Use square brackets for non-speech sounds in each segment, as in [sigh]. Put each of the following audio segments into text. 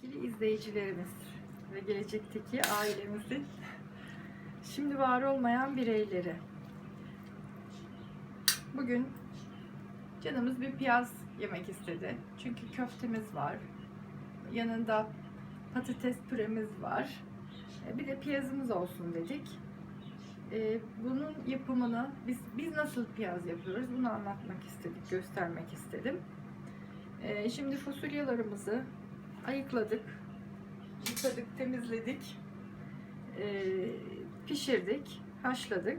Sevgili izleyicilerimiz ve gelecekteki ailemizin şimdi var olmayan bireyleri. Bugün canımız bir piyaz yemek istedi. Çünkü köftemiz var. Yanında patates püremiz var. E, Bir de piyazımız olsun dedik. E, Bunun yapımını biz biz nasıl piyaz yapıyoruz bunu anlatmak istedik, göstermek istedim. E, Şimdi fasulyelerimizi ayıkladık, yıkadık, temizledik, e, pişirdik, haşladık.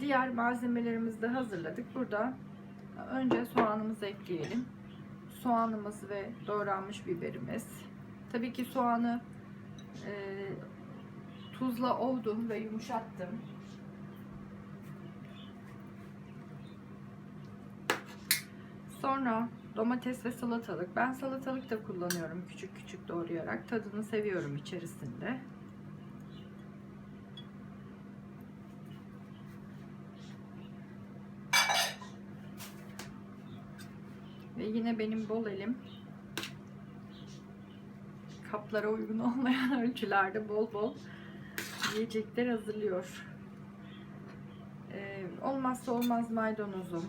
Diğer malzemelerimizi de hazırladık. Burada önce soğanımızı ekleyelim. Soğanımız ve doğranmış biberimiz. Tabii ki soğanı e, tuzla ovdum ve yumuşattım. Sonra domates ve salatalık. Ben salatalık da kullanıyorum küçük küçük doğrayarak. Tadını seviyorum içerisinde. Ve yine benim bol elim kaplara uygun [laughs] olmayan ölçülerde bol bol yiyecekler hazırlıyor. Ee, olmazsa olmaz maydanozum.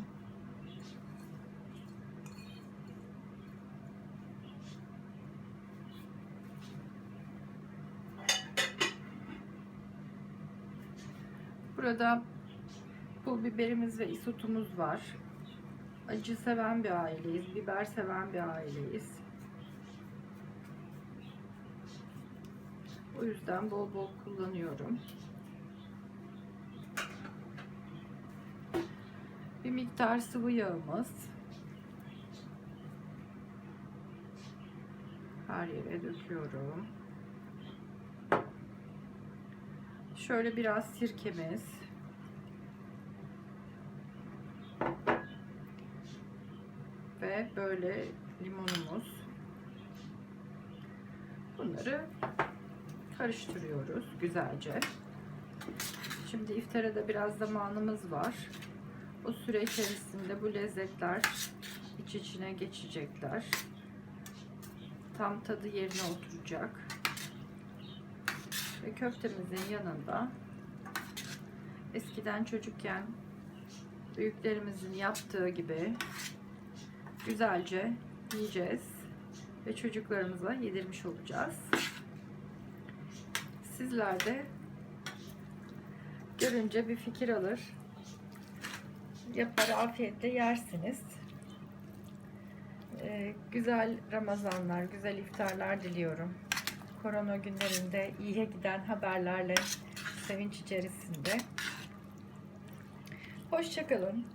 Burada pul biberimiz ve isotumuz var. Acı seven bir aileyiz. Biber seven bir aileyiz. O yüzden bol bol kullanıyorum. Bir miktar sıvı yağımız. Her yere döküyorum. Şöyle biraz sirkemiz. Ve böyle limonumuz. Bunları karıştırıyoruz güzelce. Şimdi iftara da biraz zamanımız var. O süre içerisinde bu lezzetler iç içine geçecekler. Tam tadı yerine oturacak. Ve köftemizin yanında eskiden çocukken büyüklerimizin yaptığı gibi güzelce yiyeceğiz ve çocuklarımıza yedirmiş olacağız. Sizler de görünce bir fikir alır. Yapar afiyetle yersiniz. Ee, güzel Ramazanlar, güzel iftarlar diliyorum. Korona günlerinde iyiye giden haberlerle sevinç içerisinde. Hoşçakalın.